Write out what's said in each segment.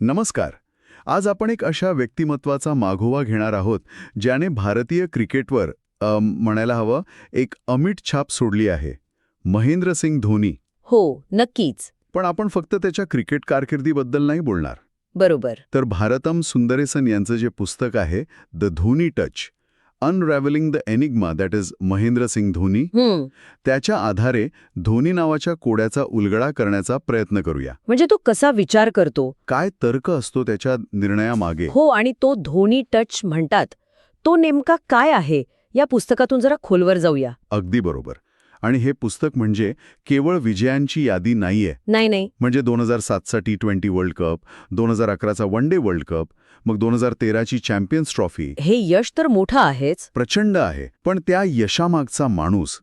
नमस्कार. आज आपण एक अशा व्यक्तिमत्वाचा मागोवा घेणार आहोत ज्याने भारतीय क्रिकेटवर म्हणायला हवं एक अमिट छाप सोडली आहे. महेंद्रसिंग धोनी. हो नक्कीच. पण आपण फक्त त्याच्या क्रिकेट कारकिर्दीबद्दल नाही बोलणार. बरोबर. तर भारतम सुंदरेसन यांचं जे पुस्तक आहे the Dhoni touch unravelling the enigma that is Mahendra Singh Dhoni हम्म. त्याच्या आधारे धोनी नावाच्या कोड्याचा उलगडा करण्याचा प्रयत्न करूया. म्हणजे तो कसा विचार करतो? काय तर्क असतो त्याच्या निर्णयामागे? हो आणि तो धोनी टच म्हणतात. तो नेमका काय आहे? या पुस्तकातून जरा खोलवर जाऊया. अगदी बरोबर. आणि हे पुस्तक म्हणजे केवळ विजयांची यादी नाहीये. नाही नाही. म्हणजे दोन हजार सातचा टी ट्वेंटी वर्ल्ड कप दोन हजार अकराचा वन डे वर्ल्ड कप मग दोन हजार तेराची चॅम्पियन्स ट्रॉफी हे यश तर मोठं आहेच. प्रचंड आहे. पण त्या यशामागचा माणूस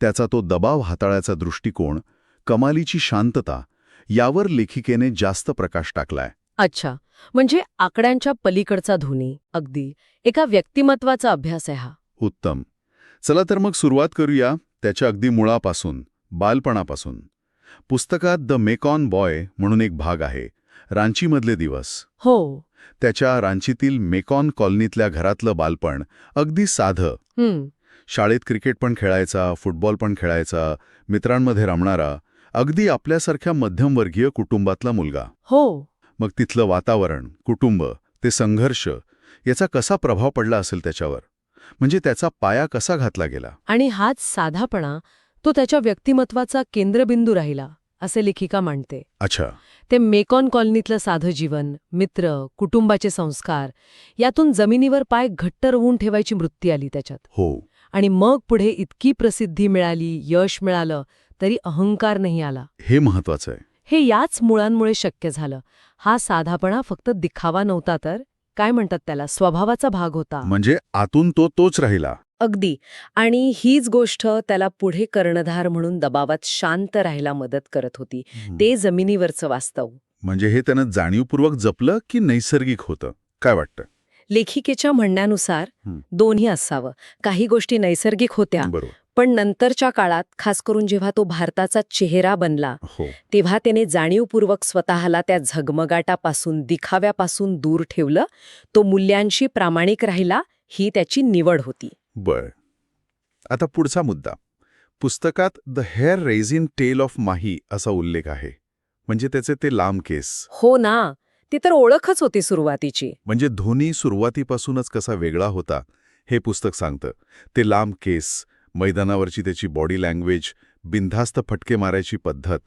त्याचा तो दबाव हाताळायचा दृष्टिकोन कमालीची शांतता यावर लेखिकेने जास्त प्रकाश टाकलाय. अच्छा. म्हणजे आकड्यांच्या पलीकडचा धोनी अगदी. एका व्यक्तिमत्वाचा अभ्यास आहे हा. उत्तम. चला तर मग सुरुवात करूया. त्याच्या अगदी मुळापासून बालपणापासून. पुस्तकात द मेकॉन बॉय म्हणून एक भाग आहे रांचीमधले दिवस. हो. त्याच्या रांचीतील मेकॉन कॉलनीतल्या घरातलं बालपण अगदी साधं. शाळेत क्रिकेट पण खेळायचा फुटबॉल पण खेळायचा मित्रांमध्ये रमणारा अगदी आपल्यासारख्या मध्यमवर्गीय कुटुंबातला मुलगा. हो. मग तिथलं वातावरण कुटुंब ते संघर्ष याचा कसा प्रभाव पडला असेल त्याच्यावर? म्हणजे त्याचा पाया कसा घातला गेला? आणि हाच साधापणा तो त्याच्या व्यक्तिमत्वाचा केंद्रबिंदू राहिला असे लेखिका मांडते. अच्छा. ते मेकॉन कॉलनीतलं साधं जीवन मित्र कुटुंबाचे संस्कार यातून जमिनीवर पाय घट्ट रोवून ठेवायची वृत्ती आली त्याच्यात. हो. आणि मग पुढे इतकी प्रसिद्धी मिळाली यश मिळालं तरी अहंकार नाही आला. हे महत्वाचं आहे. हे याच मुळांमुळे शक्य झालं. हा साधापणा फक्त दिखावा नव्हता तर? काय म्हणतात त्याला? स्वभावाचा भाग होता. म्हणजे आतून तो तोच राहिला. अगदी. आणि हीच गोष्ट त्याला पुढे कर्णधार म्हणून दबावात शांत राहायला मदत करत होती. ते जमिनीवरचं वास्तव. म्हणजे हे त्यानं जाणीवपूर्वक जपलं की नैसर्गिक होतं? काय वाटतं? लेखिकेच्या म्हणण्यानुसार. दोन्ही असावं. काही गोष्टी नैसर्गिक होत्या. बरोबर. पण नंतरच्या काळात खास करून जेव्हा तो भारताचा चेहरा बनला हो. तेव्हा त्याने जाणीवपूर्वक स्वतःला त्या झगमगाटापासून दिखाव्यापासून दूर ठेवलं. तो मूल्यांशी प्रामाणिक राहिला ही त्याची निवड होती. बर. आता पुढचा मुद्दा. पुस्तकात the hair raising tale of Mahi असा उल्लेख आहे. म्हणजे त्याचे ते लांब केस. हो ना. ती तर ओळखच होती सुरुवातीची. म्हणजे धोनी सुरुवातीपासूनच कसा वेगळा होता हे पुस्तक सांगतं. ते लांब केस मैदानावरची त्याची बॉडी लँग्वेज बिनधास्त फटके मारायची पद्धत.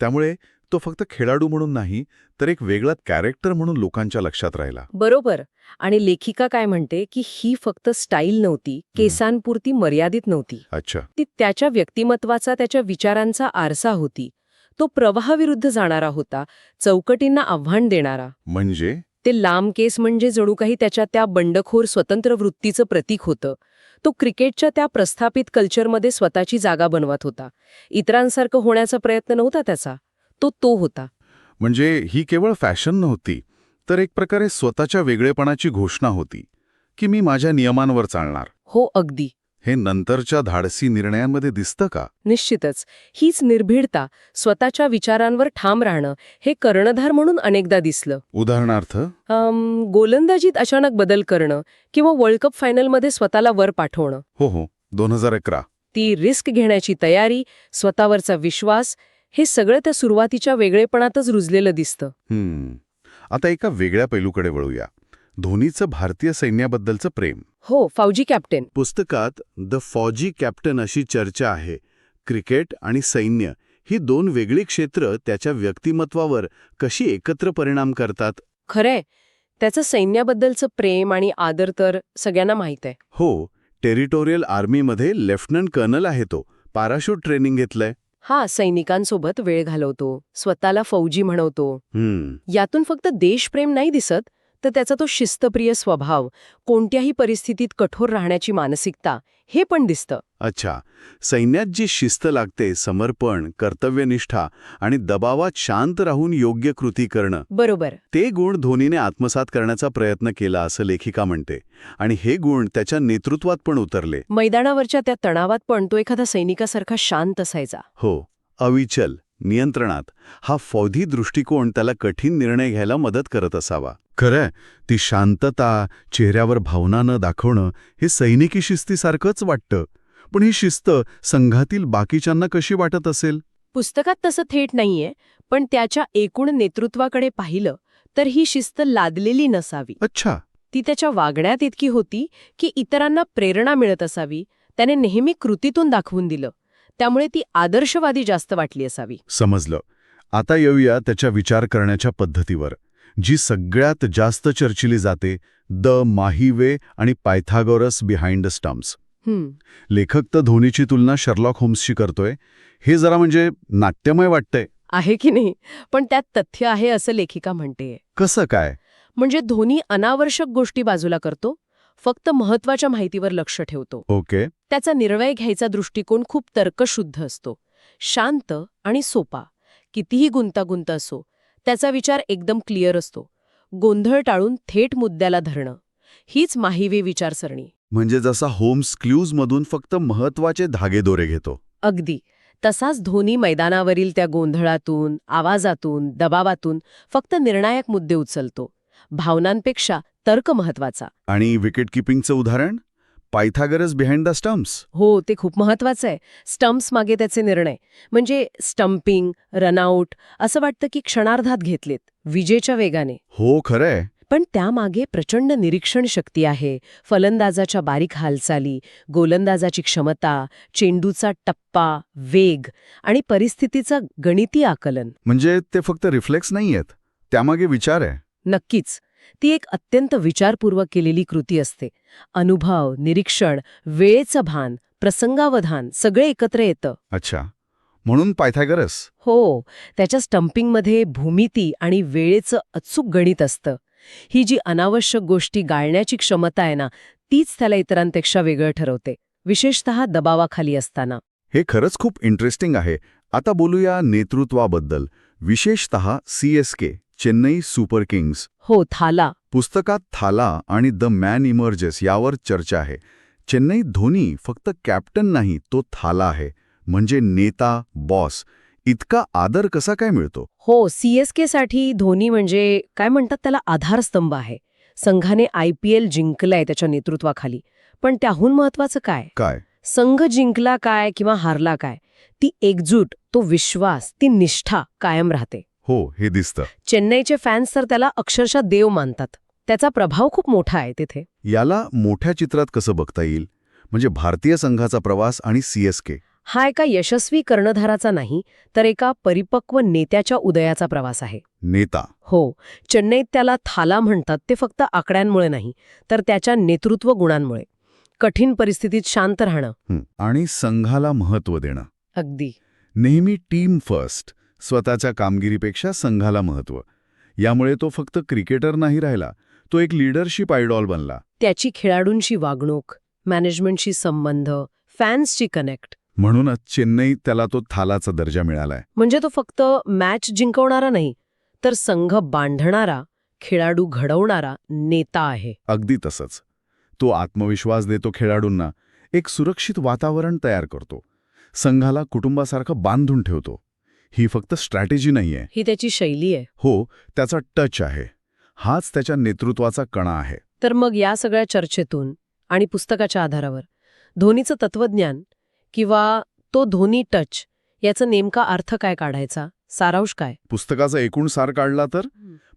त्यामुळे तो फक्त खेळाडू म्हणून नाही तर एक वेगळा कॅरेक्टर म्हणून लोकांच्या लक्षात राहिला. बरोबर. आणि लेखिका काय म्हणते की ही फक्त स्टाईल नव्हती केसांपुरती मर्यादित नव्हती. अच्छा. ती त्याच्या व्यक्तिमत्वाचा त्याच्या विचारांचा आरसा होती. तो प्रवाहाविरुद्ध जाणारा होता चौकटींना आव्हान देणारा. म्हणजे? ते लांब केस म्हणजे जणू काही त्याच्या त्या बंडखोर स्वतंत्र वृत्तीचं प्रतीक होतं. तो क्रिकेटच्या त्या प्रस्थापित कल्चरमध्ये स्वतःची जागा बनवत होता. इतरांसारखं होण्याचा प्रयत्न नव्हता त्याचा. तो तो होता. म्हणजे ही केवळ फॅशन नव्हती तर एक प्रकारे स्वतःच्या वेगळेपणाची घोषणा होती की मी माझ्या नियमांवर चालणार. हो अगदी. हे नंतरच्या धाडसी निर्णयांमध्ये दिसतं का? निश्चितच. हीच निर्भीडता स्वतःच्या विचारांवर ठाम राहणं हे कर्णधार म्हणून अनेकदा दिसलं. उदाहरणार्थ? अम, गोलंदाजीत अचानक बदल करणं किंवा वर्ल्ड कप फायनलमध्ये स्वतःला वर पाठवणं. हो हो. दोन हजार अकरा. ती रिस्क घेण्याची तयारी स्वतःवरचा विश्वास हे सगळं त्या सुरुवातीच्या वेगळेपणातच रुजलेलं दिसतं. आता एका वेगळ्या पैलूकडे वळूया. धोनीचं भारतीय सैन्याबद्दलचं प्रेम. हो फौजी कॅप्टन. पुस्तकात द फौजी कॅप्टन अशी चर्चा आहे. क्रिकेट आणि सैन्य ही दोन वेगळी क्षेत्र त्याच्या व्यक्तिमत्वावर कशी एकत्र परिणाम करतात? खरंय. त्याचं सैन्याबद्दलचं प्रेम आणि आदर तर सगळ्यांना माहीत आहे. हो टेरिटोरियल आर्मीमध्ये लेफ्टनंट कर्नल आहे तो. पॅराशूट ट्रेनिंग घेतलंय. हा सैनिकांसोबत वेळ घालवतो. स्वतःला फौजी म्हणवतो. यातून फक्त देशप्रेम नाही दिसत तर त्याचा तो शिस्तप्रिय स्वभाव कोणत्याही परिस्थितीत कठोर राहण्याची मानसिकता हे पण दिसतं. अच्छा. सैन्यात जी शिस्त लागते समर्पण कर्तव्यनिष्ठा आणि दबावात शांत राहून योग्य कृती करणं बरोबर. ते गुण धोनीने आत्मसात करण्याचा प्रयत्न केला असं लेखिका म्हणते. आणि हे गुण त्याच्या नेतृत्वात पण उतरले. मैदानावरच्या त्या तणावात पण तो एखादा सैनिकासारखा शांत असायचा. हो. अविचल. नियंत्रणात. हा फौधी दृष्टिकोन त्याला कठीण निर्णय घ्यायला मदत करत असावा. खरंय ती शांतता चेहऱ्यावर भावना न दाखवणं हे सैनिकी शिस्तीसारखंच वाटतं. पण ही शिस्त संघातील बाकीच्यांना कशी वाटत असेल? पुस्तकात तसं थेट नाहीये पण त्याच्या एकूण नेतृत्वाकडे पाहिलं तर ही शिस्त लादलेली नसावी. अच्छा. ती त्याच्या वागण्यात इतकी होती की इतरांना प्रेरणा मिळत असावी त्याने नेहमी कृतीतून दाखवून दिलं. त्यामुळे ती आदर्शवादी जास्त वाटली असावी. समजलं. आता येऊया त्याच्या विचार करण्याच्या पद्धतीवर जी सगळ्यात जास्त चर्चिली जाते द माही वे आणि पायथागोरस बिहाइंड स्टम्प्स. हम्म. लेखक तर धोनीची तुलना शर्लॉक होम्सशी करतोय. हे जरा म्हणजे नाट्यमय वाटतंय. आहे की नाही? पण त्यात तथ्य आहे असं लेखिका म्हणतेय. कसं काय? म्हणजे धोनी अनावश्यक गोष्टी बाजूला करतो फक्त महत्त्वाच्या माहितीवर लक्ष ठेवतो. ओके. त्याचा निर्णय घ्यायचा दृष्टिकोन खूप तर्कशुद्ध असतो. शांत आणि सोपा. कितीही गुंतागुंत असो त्याचा विचार एकदम क्लिअर असतो. गोंधळ टाळून थेट मुद्द्याला धरणं. हीच माहिवे विचारसरणी. म्हणजे जसा होम्स क्ल्यूजमधून फक्त महत्त्वाचे धागेदोरे घेतो. अगदी. तसाच धोनी मैदानावरील त्या गोंधळातून आवाजातून दबावातून फक्त निर्णायक मुद्दे उचलतो. भावनांपेक्षा तर्क महत्त्वाचा. आणि विकेट किपिंगचं उदाहरण? पायथागरस बिहाइंड द स्टम्प्स हो ते खूप महत्वाचं आहे. स्टम्प्स मागे त्याचे निर्णय. म्हणजे स्टम्पिंग रनआउट असं वाटतं की क्षणार्धात घेतलेत विजेच्या वेगाने. हो खरंय. पण त्यामागे प्रचंड निरीक्षण शक्ती आहे. फलंदाजाच्या बारीक हालचाली गोलंदाजाची क्षमता चेंडूचा टप्पा वेग आणि परिस्थितीचं गणिती आकलन. म्हणजे ते फक्त रिफ्लेक्स नाहीयेत. त्यामागे विचार आहे. नक्कीच. ती एक अत्यंत विचारपूर्वक केलेली कृती असते. अनुभव निरीक्षण वेळेचं भान प्रसंगावधान सगळे एकत्र येतं. अच्छा. म्हणून पायथागरस? हो. त्याच्या स्टंपिंगमध्ये भूमिती आणि वेळेचं अचूक गणित असतं. ही जी अनावश्यक गोष्टी गाळण्याची क्षमता आहे ना तीच त्याला इतरांपेक्षा वेगळं ठरवते विशेषतः दबावाखाली असताना. हे खरंच खूप इंटरेस्टिंग आहे. आता बोलूया नेतृत्वाबद्दल विशेषतः C S K Chennai super kings. हो थाला. पुस्तकात थाला आणि द मॅन इमर्जेस यावर चर्चा आहे. चेन्नई धोनी फक्त कॅप्टन नाही तो थाला आहे. म्हणजे नेता बॉस इतका आदर कसा काय मिळतो? हो सीएसके साठी धोनी म्हणजे काय म्हणतात त्याला आधारस्तंभ आहे. संघाने आय पी एल जिंकलाय त्याच्या नेतृत्वाखाली. पण त्याहून महत्वाचं काय? काय? संघ जिंकला काय किंवा हारला काय? ती एकजूट तो विश्वास ती निष्ठा कायम राहते. हो हे दिसतं. चेन्नईचे फॅन्स तर त्याला अक्षरशः देव मानतात. त्याचा प्रभाव खूप मोठा आहे तिथे. याला मोठ्या चित्रात कसं बघता येईल? म्हणजे भारतीय संघाचा प्रवास आणि सीएसके हा एका यशस्वी कर्णधाराचा नाही तर एका परिपक्व नेत्याच्या उदयाचा प्रवास आहे. नेता. हो चेन्नईत त्याला थाला म्हणतात ते फक्त आकड्यांमुळे नाही तर त्याच्या नेतृत्व गुणांमुळे. कठीण परिस्थितीत शांत राहणं. आणि संघाला महत्त्व देणं. अगदी. नेहमी टीम फर्स्ट. स्वतःच्या कामगिरीपेक्षा संघाला महत्त्व यामुळे तो फक्त क्रिकेटर नाही राहिला तो एक लीडरशिप आयडॉल बनला. त्याची खेळाडूंशी वागणूक मॅनेजमेंटशी संबंध फॅन्सची कनेक्ट. म्हणूनच चेन्नई त्याला तो थालाचा दर्जा मिळालाय. म्हणजे तो फक्त मॅच जिंकवणारा नाही तर संघ बांधणारा खेळाडू घडवणारा नेता आहे. अगदी तसंच. तो आत्मविश्वास देतो खेळाडूंना एक सुरक्षित वातावरण तयार करतो. संघाला कुटुंबासारखं बांधून ठेवतो. ही फक्त स्ट्रॅटेजी नाहीये. ही त्याची शैली आहे. हो त्याचा टच आहे. हाच त्याच्या नेतृत्वाचा कणा आहे. तर मग या सगळ्या चर्चेतून आणि पुस्तकाच्या आधारावर धोनीचं तत्वज्ञान किंवा तो धोनी टच याचा नेमका अर्थ काय काढायचा? सारांश काय? पुस्तकाचा एकूण सार काढला तर?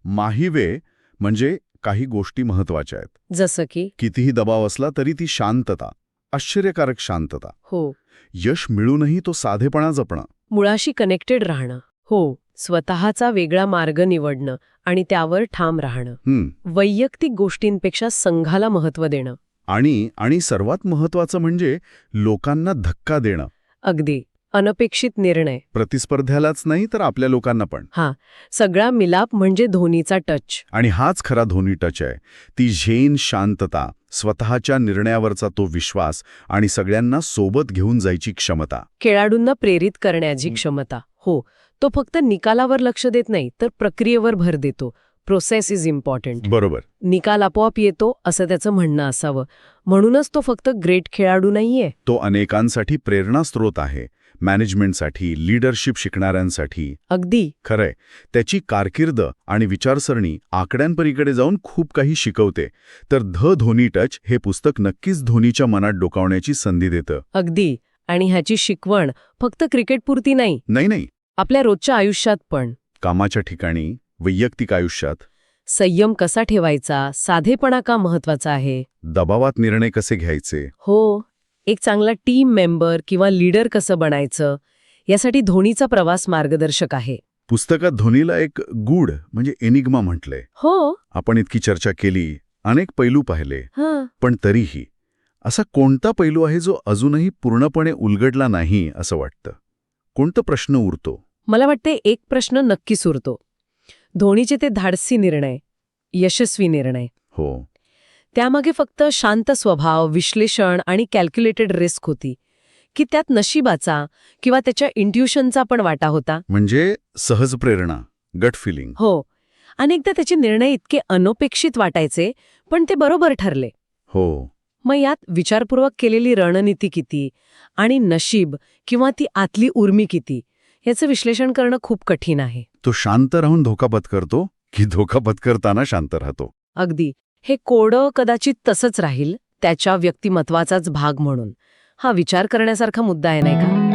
माहिवे म्हणजे काही गोष्टी महत्त्वाच्या आहेत. जसं की? कितीही दबाव असला तरी ती शांतता आश्चर्यकारक शांतता. हो. यश मिळूनही तो साधेपणा जपणं मुळाशी कनेक्टेड राहणं. हो स्वतःचा वेगळा मार्ग निवडणं आणि त्यावर ठाम राहणं. वैयक्तिक गोष्टींपेक्षा संघाला महत्त्व देणं. आणि आणि सर्वात महत्वाचं म्हणजे लोकांना धक्का देणं. अगदी. अनपेक्षित निर्णय. प्रतिस्पर्ध्यालाच नाही तर आपल्या लोकांना पण. सगळा मिलाप म्हणजे धोनीचा टच. आणि हाच खरा धोनी टच आहे. ती झेन शांतता स्वतःच्या निर्णयावरचा तो विश्वास आणि सगळ्यांना सोबत घेऊन जायची क्षमता. खेळाडूंना प्रेरित करण्याची हं. क्षमता. हो तो फक्त निकालावर लक्ष देत नाही तर प्रक्रियेवर भर देतो. प्रोसेस इज इम्पॉर्टंट बरोबर. निकाल आपोआप येतो असं त्याचं म्हणणं असावं. म्हणूनच तो फक्त ग्रेट खेळाडू नाहीये. तो अनेकांसाठी प्रेरणास्त्रोत आहे. मॅनेजमेंटसाठी लीडरशिप शिकणाऱ्यांसाठी. अगदी. खरंय. त्याची कारकीर्द आणि विचारसरणी आकड्यांपलीकडे जाऊन खूप काही शिकवते. तर ध धोनी टच हे पुस्तक नक्कीच धोनीच्या मनात डोकावण्याची संधी देतं. अगदी. आणि ह्याची शिकवण फक्त क्रिकेटपुरती नाही. नाही नाही. आपल्या रोजच्या आयुष्यात पण. कामाच्या ठिकाणी वैयक्तिक आयुष्यात. संयम कसा ठेवायचा? साधेपणा का महत्त्वाचा आहे? दबावात निर्णय कसे घ्यायचे? हो. एक चांगला टीम मेंबर किंवा लीडर कसं बनायचं यासाठी धोनीचा प्रवास मार्गदर्शक आहे. पुस्तकात धोनीला एक गूढ म्हणजे एनिग्मा म्हटलंय. हो. आपण इतकी चर्चा केली अनेक पैलू पाहिले हां. पण तरीही असा कोणता पैलू आहे जो अजूनही पूर्णपणे उलगडला नाही असं वाटतं? कोणता प्रश्न उरतो? मला वाटते एक प्रश्न नक्की सुरतो धोनीचे ते धाडसी निर्णय यशस्वी निर्णय. हो. त्यामागे फक्त शांत स्वभाव विश्लेषण आणि कॅल्क्युलेटेड रिस्क होती की त्यात नशिबाचा किंवा त्याच्या इंट्युशनचा पण वाटा होता. म्हणजे सहज प्रेरणा गट फिलिंग हो. अनेकदा त्याचे निर्णय इतके अनपेक्षित वाटायचे पण ते बरोबर ठरले. हो. मग यात विचारपूर्वक केलेली रणनीती किती आणि नशीब किंवा ती आतली उर्मी किती याचं विश्लेषण करणं खूप कठीण आहे. तो शांत राहून धोका पत्करतो की धोका पत्करताना शांत राहतो? अगदी. हे कोडं कदाचित तसंच राहील त्याच्या व्यक्तिमत्वाचाच भाग म्हणून. हा विचार करण्यासारखा मुद्दा आहे नाही का?